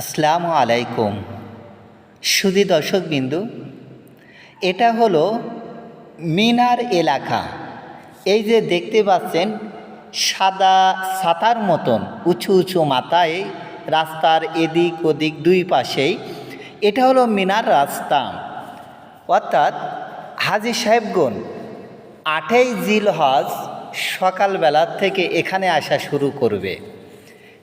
আসসালামু আলাইকুম। সুদী দর্শকবিন্দু, এটা হলো মিনার এলাকা। এই যে দেখতে পাচ্ছেন, সাদা ছাতার মতন উঁচু উঁচু মাথায় রাস্তার এদিক ওদিক দুই পাশেই। এটা হলো মিনার রাস্তা। অর্থাৎ হাজি সাহেবগণ আটই জিল হজ সকালবেলা থেকে এখানে আসা শুরু করবে।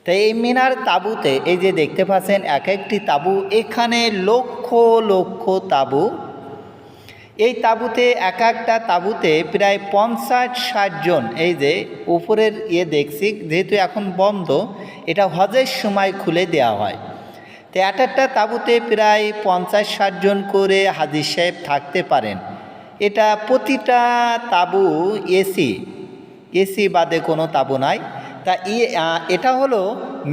তো এই মিনার তাঁবুতে এই যে দেখতে পাচ্ছেন এক একটি তাঁবু, এখানে লক্ষ লক্ষ তাঁবু। এই তাঁবুতে এক একটা তাঁবুতে প্রায় পঞ্চাশ ষাট জন, এই যে উপরের ইয়ে দেখছি, যেহেতু এখন বন্ধ, এটা হজের সময় খুলে দেওয়া হয়। তো এক একটা তাঁবুতে প্রায় পঞ্চাশ ষাট জন করে হাজির সাহেব থাকতে পারেন। এটা প্রতিটা তাঁবু এসি এসি বাদে কোনো তাঁবু নাই। তা এটা হলো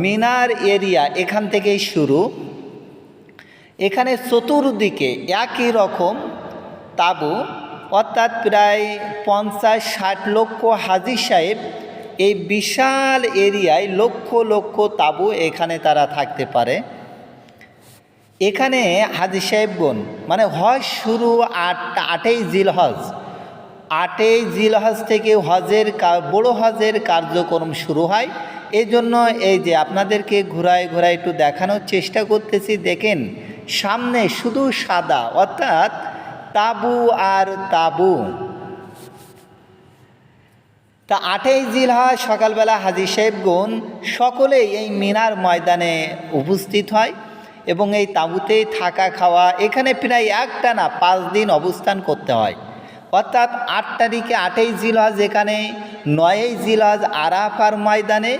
মিনার এরিয়া, এখান থেকেই শুরু। এখানে চতুর্দিকে একই রকম তাবু, অর্থাৎ প্রায় পঞ্চাশ ষাট লক্ষ হাজি সাহেব এই বিশাল এরিয়ায় লক্ষ লক্ষ তাবু এখানে তারা থাকতে পারে। এখানে হাজি সাহেবগণ মানে হজ শুরু আট, আটই জিল হজ আটই জিল হজ থেকে হজের বড় হজের কার্যক্রম শুরু হয়। এই জন্য এই যে আপনাদেরকে ঘোরায় ঘোরায় একটু দেখানোর চেষ্টা করতেছি, দেখেন সামনে শুধু সাদা, অর্থাৎ তাবু আর তাবু। তা আটই জিলহা সকালবেলা হাজি সাহেবগণ সকলেই এই মিনার ময়দানে উপস্থিত হয় এবং এই তাঁবুতেই থাকা খাওয়া, এখানে প্রায় একটা না পাঁচ দিন অবস্থান করতে হয়। অর্থাৎ আট তারিখে আটই জিলহজ এখানে, নয়ই জিলহজ আরাফার ময়দানে,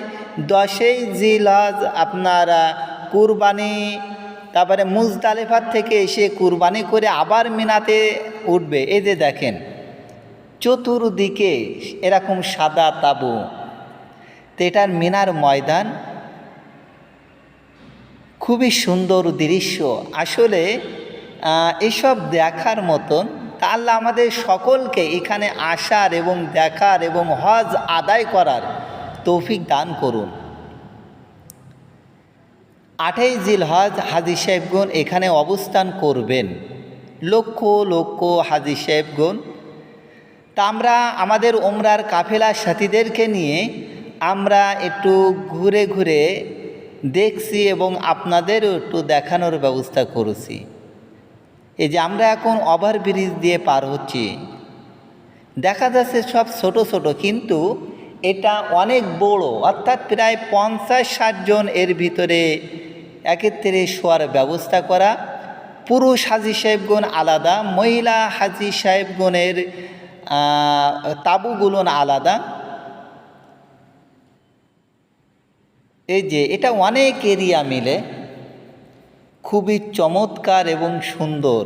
দশই জিলহজ আপনার কুরবানি, তারপরে মুজদালেফার থেকে এসে কুরবানি করে আবার মিনাতে উঠবে। এই যে দেখেন, চতুর্দিকে এরকম সাদা তাবু। তো এটার মিনার ময়দান খুবই সুন্দর দৃশ্য। আসলে এসব দেখার মতন তা আল্লাহ আমাদের সকলকে এখানে আসার এবং দেখার এবং হজ আদায় করার তৌফিক দান করুন। আঠাই জিল হজ হাজি সাহেবগণ এখানে অবস্থান করবেন। লক্ষ লক্ষ হাজি সাহেবগণ। তা আমরা আমাদের ওমরার কাফেলা সাথীদেরকে নিয়ে আমরা একটু ঘুরে ঘুরে দেখছি এবং আপনাদেরও একটু দেখানোর ব্যবস্থা করেছি। এই যে আমরা এখন ওভারব্রিজ দিয়ে পার হচ্ছি। দেখা যাচ্ছে সব ছোট ছোট, কিন্তু এটা অনেক বড়, অর্থাৎ প্রায় পঞ্চাশ ষাট জন এর ভিতরে একত্রে শোয়ার ব্যবস্থা করা। পুরুষ হাজি সাহেবগণ আলাদা, মহিলা হাজি সাহেবগণের তাঁবুগুলো আলাদা। এই যে এটা অনেক এরিয়া মিলে। খুবই চমৎকার এবং সুন্দর।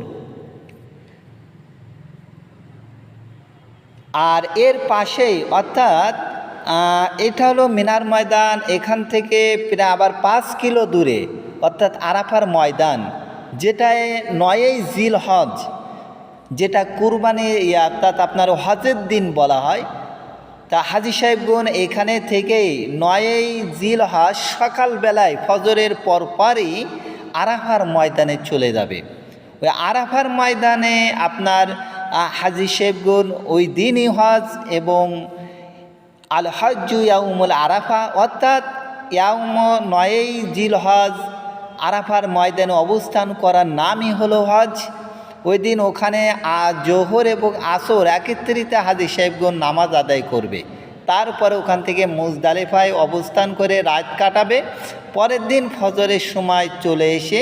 আর এর পাশেই, অর্থাৎ এটা হলো মিনার ময়দান, এখান থেকে প্রায় আবার পাঁচ কিলো দূরে, অর্থাৎ আরাফার ময়দান, যেটায় নয়ই জিল হজ, যেটা কুরবানি অর্থাৎ আপনার হজের দিন বলা হয়। তা হাজি সাহেবগণ এখানে থেকেই নয়ই জিল হজ সকালবেলায় ফজরের পরপরই আরাফার ময়দানে চলে যাবে। ওই আরাফার ময়দানে আপনার হাজি সাহেবগণ ওই দিনই হজ এবং আল হজ্জু ইয়াউমুল আরাফা অর্থাৎ ইয়াউম নয়েই জিল হজ আরাফার ময়দানে অবস্থান করার নামই হলো হজ। ওই দিন ওখানে জোহর এবং আসর একত্রিত হাজি সাহেবগণ নামাজ আদায় করবে। তারপরে ওখান থেকে মুজদালেফায় অবস্থান করে রাত কাটাবে। পরের দিন ফজরের সময় চলে এসে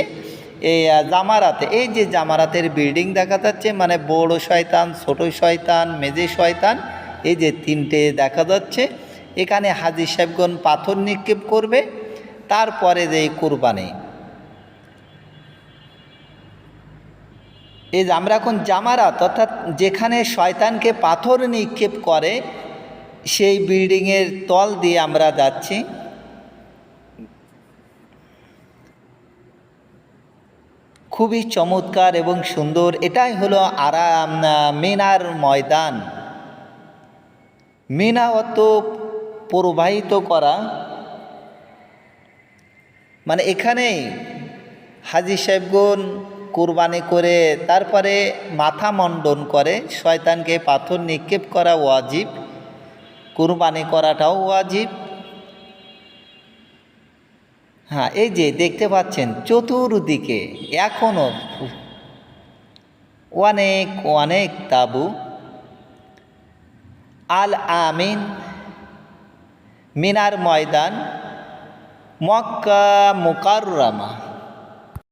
এই জামারাতে, এই যে জামারাতের বিল্ডিং দেখা যাচ্ছে মানে বড় শয়তান, ছোট শয়তান, মেজে শয়তান, এই যে তিনটে দেখা যাচ্ছে। এখানে হাজি সাহেবগণ পাথর নিক্ষেপ করবে, তারপরে যে কোরবানি। এই আমরা এখন জামারাত, অর্থাৎ যেখানে শয়তানকে পাথর নিক্ষেপ করে সেই বিল্ডিংয়ের তল দিয়ে আমরা যাচ্ছি। খুবই চমৎকার এবং সুন্দর। এটাই হলো আরাম, মিনার ময়দান। মিনা অত প্রবাহিত করা মানে এখানে হাজি সাহেবগুন কুরবানি করে, তারপরে মাথা মণ্ডন করে, শয়তানকে পাথর নিক্ষেপ করা ওয়াজিব। কুরবানি করাটাও ওয়াজিব। হ্যাঁ এই যে দেখতে পাচ্ছেন, চতুর্দিকে এখনও অনেক অনেক তাবু। আল আমিন মিনার ময়দান, মক্কা মুকাররামা।